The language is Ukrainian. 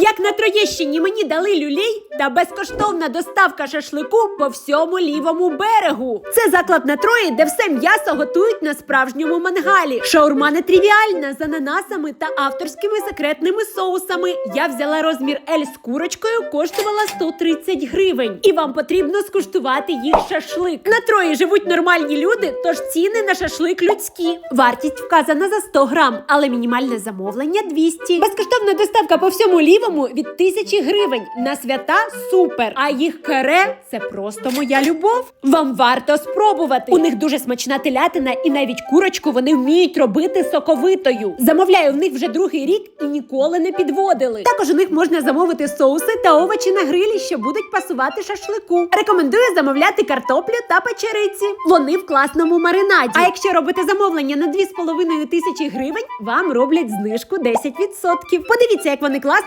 Як на Троєщині мені дали люлей та безкоштовна доставка шашлику по всьому лівому берегу. Це заклад на Трої, де все м'ясо готують на справжньому мангалі. Шаурма не трівіальна з ананасами та авторськими секретними соусами. Я взяла розмір L з курочкою, коштувала 130 гривень. І вам потрібно скуштувати їх шашлик. На Трої живуть нормальні люди, тож ціни на шашлик людські. Вартість вказана за 100 грам, але мінімальне замовлення 200. Безкоштовна доставка по всьому лівому від 1000 гривень. На свята супер. А їх каре це просто моя любов. Вам варто спробувати. У них дуже смачна телятина, і навіть курочку вони вміють робити соковитою. Замовляю в них вже другий рік і ніколи не підводили. Також у них можна замовити соуси та овочі на грилі, що будуть пасувати шашлику. Рекомендую замовляти картоплю та печериці. Вони в класному маринаді. А якщо робите замовлення на 2,5 тисячі гривень, вам роблять знижку 10%. Подивіться, як вони класно